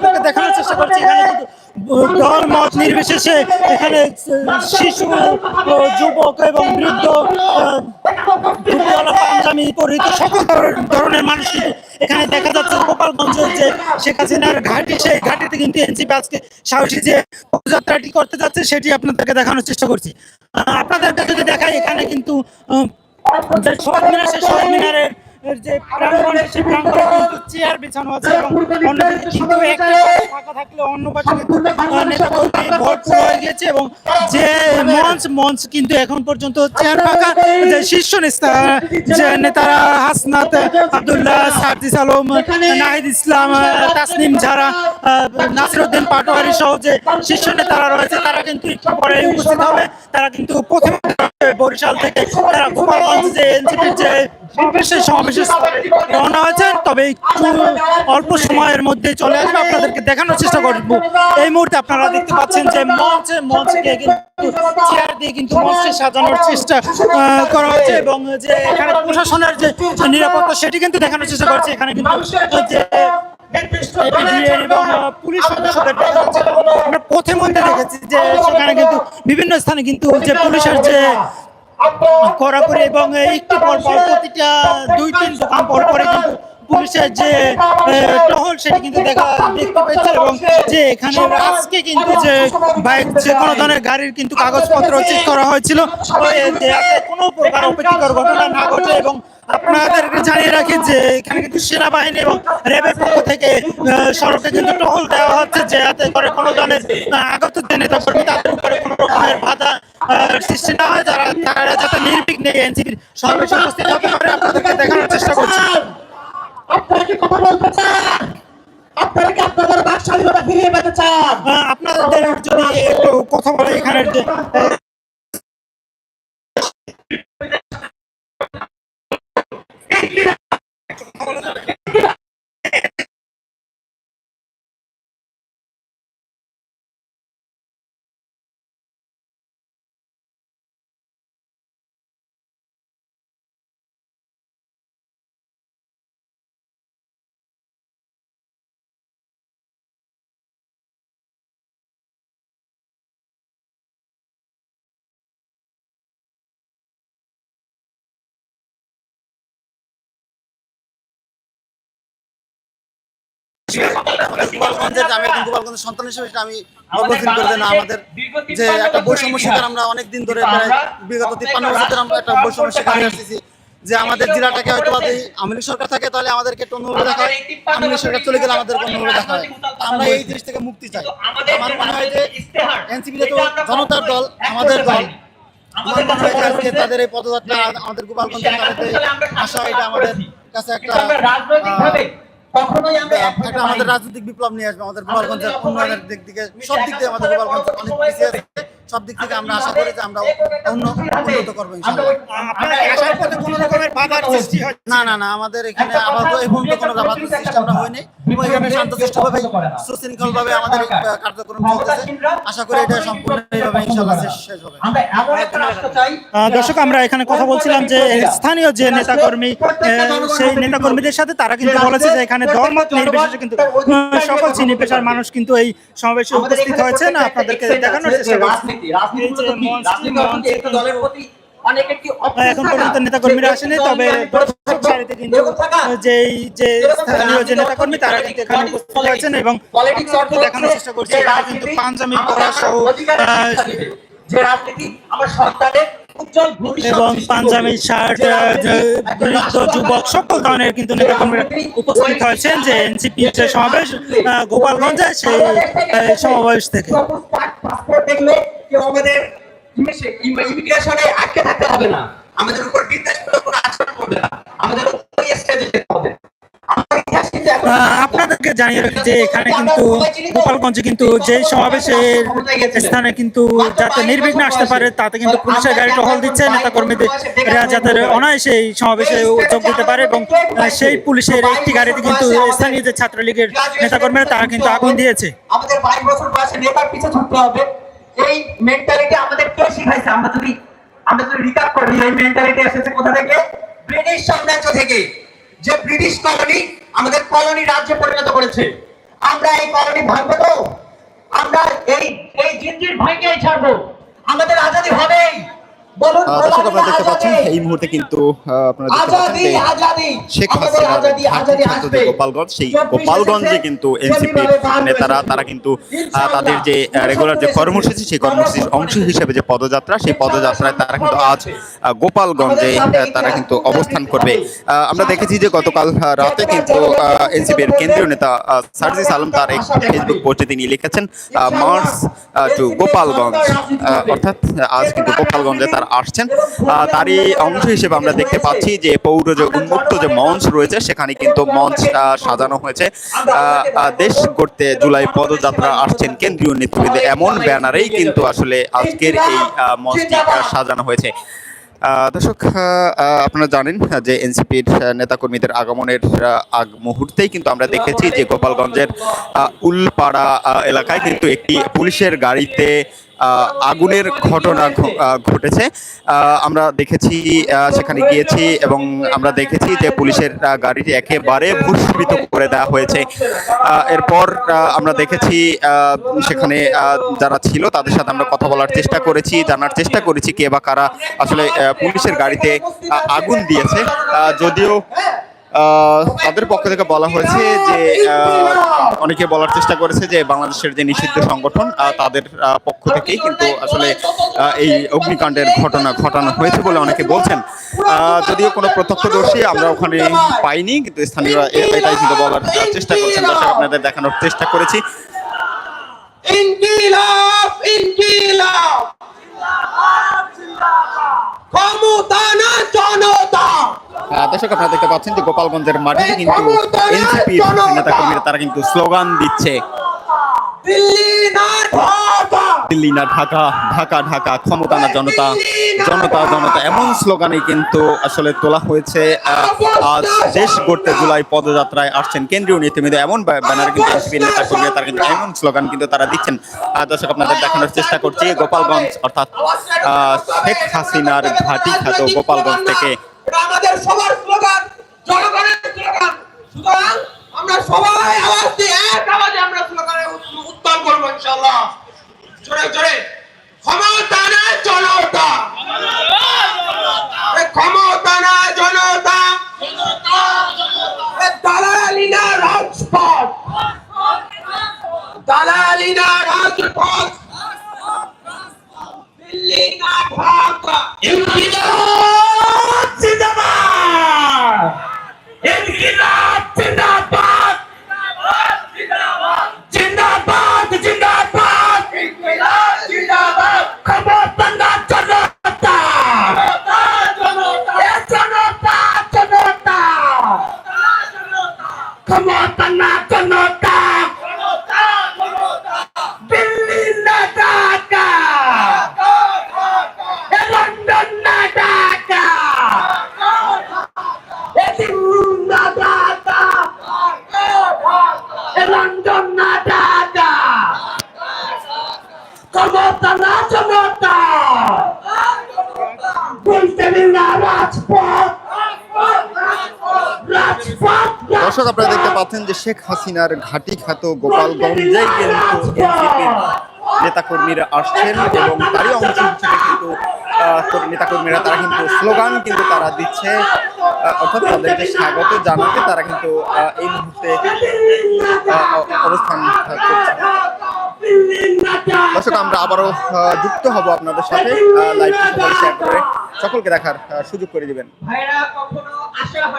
আপনাদেরকে দেখানোর চেষ্টা করছি। এখানে কিন্তু দল মত নির্বিশেষে এখানে শিশু যুবক এবং বৃদ্ধ পাঞ্জাবি, পরিহিত সকল ধর- ধরনের মানুষ এখানে দেখা যাচ্ছে গোপালগঞ্জের যে শেখ হাসিনার ঘাটি, সেই ঘাটিতে কিন্তু এনসিপি আজকে সাহসী যে পদযাত্রাটি করতে যাচ্ছে, সেটি আপনাদেরকে দেখানোর চেষ্টা করছি। আপনাদেরকে যদি দেখাই, এখানে কিন্তু শহীদ মিনার সেই মিনারের যে প্রাঙ্গণ সেই প্রাঙ্গণে কিন্তু চেয়ার বিছানো আছে এবং অন্যদিকে কিন্তু একটা ফাঁকা থাকলে অন্য পাশে কিন্তু নেতাকর্মী ভরপুর হয়ে গেছে এবং যে মঞ্চ মঞ্চ কিন্তু এখন পর্যন্ত চেয়ার ফাঁকা। যে শীর্ষ নেতা যে নেতারা হাসনাত আব্দুল্লাহ সার্জিস আলম নাহিদ ইসলাম তাসনিম ঝারা আহ, নাসিরউদ্দিন পাটোয়ারি সহ যে শীর্ষ নেতারা রয়েছে তারা কিন্তু একটু পরে উপস্থিত হবে। তারা কিন্তু প্রথমে বরিশাল থেকে তারা গোপালগঞ্জ যে এনসিপির যে সমাবেশের সমাবেশের রওনা হয়েছে তবে অল্প সময়ের মধ্যে চলে আসবে। আপনাদেরকে দেখানোর চেষ্টা করব। এই মুহূর্তে আপনারা দেখতে পাচ্ছেন যে মঞ্চে মঞ্চকে কিন্তু চেয়ার দিয়ে কিন্তু মঞ্চে সাজানোর চেষ্টা করা হচ্ছে এবং যে এখানে প্রশাসনের যে নিরাপত্তা সেটি কিন্তু দেখানোর চেষ্টা করছে এখানে কিন্তু যে পুলিশ দেখেছি যে সেখানে কিন্তু বিভিন্ন স্থানে কিন্তু যে পুলিশের যে কড়াকড়ি এবং একটু পর পর প্রতিটা দুই তিন দোকান পর পরে কিন্তু পুলিশের যে টহল সেটি কিন্তু দেখা দেখতে পেয়েছে এবং যে এখানে আজকে কিন্তু যে বাইক যে কোনো ধরনের গাড়ির কিন্তু কাগজপত্র চেক করা হয়েছিল। কোনো প্রকার অপ্রীতিকর ঘটনা না ঘটে এবং আপনাদেরকে জানিয়ে রাখি যে এখানে কিন্তু সেনাবাহিনী এবং র্যাবের পক্ষ থেকে সড়কে কিন্তু টহল দেওয়া হচ্ছে যে যাতে করে কোনো ধরনের আগত যে নেতা কর্মী তাদের উপরে কোনো রকমের বাধা সৃষ্টি না হয় যারা তারা যাতে নির্বিঘ্নে এনসিপির সমাবেশে উপস্থিত হতে পারে আপনাদেরকে দেখানোর চেষ্টা করছি। আপনারা কি কথা বলতে চান? আপনারা কি আপনাদের বাক স্বাধীনতা ফিরিয়ে পেতে চান? আহ, আপনাদের জন্য একটু কথা বলে এখানে যে সন্তান হিসেবে না আমাদের যে একটা বৈষম্য ধরে আমরা একটা বৈষম্য আমাদের জেলাটাকে সরকার থাকে তাহলে আমাদেরকে সরকার চলে গেলে আমাদের আমরা এই থেকে মুক্তি চাই। আমার মনে হয় যে এনসিপি তো জনতার দল, আমাদের দল তাদের এই পদযাত্রা আমাদের গোপালগঞ্জের আশা এটা আমাদের কাছে একটা কখনোই আমরা একটা আমাদের রাজনৈতিক বিপ্লব নিয়ে আসবে আমাদের গোপালগঞ্জের উন্নয়নের দিক থেকে সব দিক দিয়ে আমাদের গোপালগঞ্জ অনেক পিছিয়ে আছে। সব দিক থেকে আমরা আশা করি যে আমরা উন্ন উন্নত করব সৃষ্টি না। না না আমাদের এখানে আপাতত এই পর্যন্ত কোনো রাজনৈতিক সিস্টেমটা হয়নি। এবং এখানে শান্তশিষ্টভাবে সুশৃঙ্খল ভাবে আমাদের কার্যক্রম চলতেছে। আশা করি এটা সম্পূর্ণ এইভাবে ইনশাআল্লাহ শেষ শেষ হবে। আমরা দর্শক আমরা এখানে কথা বলছিলাম যে স্থানীয় যে নেতাকর্মী আহ, সেই নেতাকর্মীদের সাথে তারা কিন্তু বলেছে যে এখানে ধর্মত নির্বিশেষে কিন্তু সকল শ্রেণি পেশার মানুষ কিন্তু এই সমাবেশে উপস্থিত হয়েছে। না আপনাদেরকে দেখানোর চেষ্টা করছি। রাজনীতি। রাজনীতি দলের প্রতি এখন পর্যন্ত নেতাকর্মীরা আসেনি তবে কিন্তু যেই যে স্থানীয় যে নেতাকর্মী তারা কিন্তু এখানে উপস্থিত হয়েছেন এবং দেখানোর চেষ্টা করছে কিন্তু পাঞ্জাবি পরা সহ যে রাজনীতি আমার সন্তানের এবং পাঞ্জাবি শার্ট বৃদ্ধ যুবক সকল ধরনের কিন্তু নেতাকর্মীরা উপস্থিত হয়েছেন যে এনসিপি যে সমাবেশ গোপালগঞ্জে সেই সমাবেশ থেকে। কেউ আমাদের ইমিগ্রেশনে আটকে থাকতে হবে না। আমাদের উপর বিদ্বেষমূলক কোনো আচরণ করবে না। আমাদের উপর স্টেজে যেতে হবে। আপনাদেরকে জানিয়ে রাখি যে এখানে কিন্তু গোপালগঞ্জে কিন্তু যে সমাবেশের স্থানে কিন্তু যাতে নির্বিঘ্নে আসতে পারে তাতে কিন্তু পুলিশের গাড়ি টহল দিচ্ছে নেতাকর্মীদের এরা যাতে অনায়াসে এই সমাবেশে যোগ দিতে পারে এবং সেই পুলিশের একটি গাড়িতে কিন্তু স্থানীয় যে ছাত্রলীগের নেতাকর্মীরা তারা কিন্তু আগুন দিয়েছে। আমাদের বাইশ বছর বয়সে নেতার পিছে ছুটতে হবে। এই মেন্টালিটি আমাদের কে শিখাইছে? আমরা যদি আমরা যদি রিকাপ করি, এই মেন্টালিটি এসেছে কোথা থেকে? ব্রিটিশ সাম্রাজ্য থেকে। যে ব্রিটিশ কলোনি আমাদের কলোনি রাজ্যে পরিণত করেছে। আমরা এই কলোনি ভাঙবো তো আমরা এই এই জিনজির ভাঙিয়ে ছাড়বো। আমাদের আজাদি হবেই। দর্শক আপনারা দেখতে পাচ্ছেন এই মুহূর্তে কিন্তু আপনারা দেখতে পাচ্ছেন আজাদি যে আজাদি শেখ হাসিনার আজাদি ঘাঁটি আজাদি খ্যাত আসবে। যে গোপালগঞ্জ সেই গোপালগঞ্জে কিন্তু এনসিপির নেতারা তারা কিন্তু তাদের যে রেগুলার যে কর্মসূচি সেই কর্মসূচির অংশ হিসেবে যে পদযাত্রা সেই পদযাত্রায় তারা কিন্তু আজ গোপালগঞ্জে তারা কিন্তু অবস্থান করবে। আহ, আমরা দেখেছি যে গতকাল রাতে কিন্তু এনসিপির কেন্দ্রীয় নেতা সার্জিস আলম তার এক ফেসবুক পোস্টে তিনি লিখেছেন মার্চ টু গোপালগঞ্জ অর্থাৎ আজ কিন্তু গোপালগঞ্জে তারা আসছেন। তারই অংশ হিসেবে আমরা দেখতে পাচ্ছি যে পৌর যে উন্মুক্ত যে মঞ্চ রয়েছে, সেখানে কিন্তু মঞ্চ সাজানো হয়েছে। দেশ গড়তে জুলাই পদযাত্রা আসছেন কেন্দ্রীয় নেতৃবৃন্দ এমন ব্যানারেই কিন্তু আসলে আজকের এই মঞ্চটি সাজানো হয়েছে। দর্শক আপনারা জানেন যে এনসিপির নেতাকর্মীদের আগমনের আগ মুহূর্তেই কিন্তু আমরা দেখেছি যে গোপালগঞ্জের উলপাড়া এলাকায় কিন্তু একটি পুলিশের গাড়িতে আগুনের ঘটনা ঘটেছে। আমরা দেখেছি সেখানে গিয়েছি এবং আমরা দেখেছি যে পুলিশের গাড়িটি একেবারে ভূস্মিত করে দেওয়া হয়েছে। এরপর আমরা দেখেছি সেখানে যারা ছিল তাদের সাথে আমরা কথা বলার চেষ্টা করেছি, জানার চেষ্টা করেছি কে বা কারা আসলে পুলিশের গাড়িতে আগুন দিয়েছে। যদিও তাদের পক্ষ থেকে বলা হয়েছে যে অনেকে বলার চেষ্টা করেছে যে বাংলাদেশের যে নিষিদ্ধ সংগঠন তাদের পক্ষ থেকেই কিন্তু আসলে এই অগ্নিকাণ্ডের ঘটনা ঘটানো হয়েছে বলে অনেকে বলছেন। যদিও কোনো প্রত্যক্ষদর্শী আমরা ওখানে পাইনি কিন্তু স্থানীয়রা এটাই কিন্তু বলার চেষ্টা করছেন দর্শক আপনাদের দেখানোর চেষ্টা করেছি। ইনকিলাব ইনকিলাব। ক্ষমতা না দর্শক আপনারা দেখতে পাচ্ছেন যে গোপালগঞ্জের মাটিতে কিন্তু নেতা নেতাকর্মীরা তারা কিন্তু স্লোগান দিচ্ছে। দিল্লি না দিল্লি না, ঢাকা ঢাকা ঢাকা, ক্ষমতা না জনতা জনতা জনতা, এমন স্লোগানে কিন্তু আসলে তোলা হয়েছে আজ দেশ গড়তে জুলাই পদযাত্রায় আসছেন কেন্দ্রীয় নেতৃবৃন্দ এমন ব্যা- ব্যানার কিন্তু নেতা কর্মীরা তারা কিন্তু এমন স্লোগান কিন্তু তারা দিচ্ছেন। দর্শক আপনাদের দেখানোর চেষ্টা করছি, গোপালগঞ্জ, অর্থাৎ শেখ হাসিনার ঘাঁটি খ্যাত গোপালগঞ্জ থেকে। আমরা সবাই আওয়াজ দিয়ে এক আওয়াজে আমরা স্লোগানে উত- উত্তম করব জোরে জোরে। ক্ষমতা না জনতা। ক্ষমতা না জনতা। দালালি না রাজপথ। দালালি না রাজপথ। দিল্লি না ঢাকা ইনকিলাব জিন্দাবাদ। ইনকিলাব জিন্দাবাদ জিন্দাবাদ জিন্দাবাদ ইনকিলাব জিন্দাবাদ ক্ষমতা না জনতা এ জনতা জনতা ক্ষমতা না জনতা দিল্লি না ঢাকা এ লন্ডন না ঢাকা এ দিল্লি না ঢাকা এ লন্ডন না ঢাকা ক্ষমতা না জনতা বলতে না রাজপথ রাজপথ দর্শক আপনারা দেখতে পাচ্ছেন যে শেখ হাসিনার ঘাঁটি খ্যাত গোপালগঞ্জে কিন্তু নেতাকর্মীরা আসছেন এবং তারই অংশ হিসেবে কিন্তু নেতাকর্মীরা তারা কিন্তু স্লোগান কিন্তু তারা দিচ্ছে। অর্থাৎ তাদেরকে স্বাগত জানাতে তারা কিন্তু এই মুহূর্তে অবস্থান করছে দর্শক আমরা আবারও যুক্ত হব আপনাদের সাথে সবাই শেয়ার করে। সকলকে দেখার সুযোগ করে দিবেন।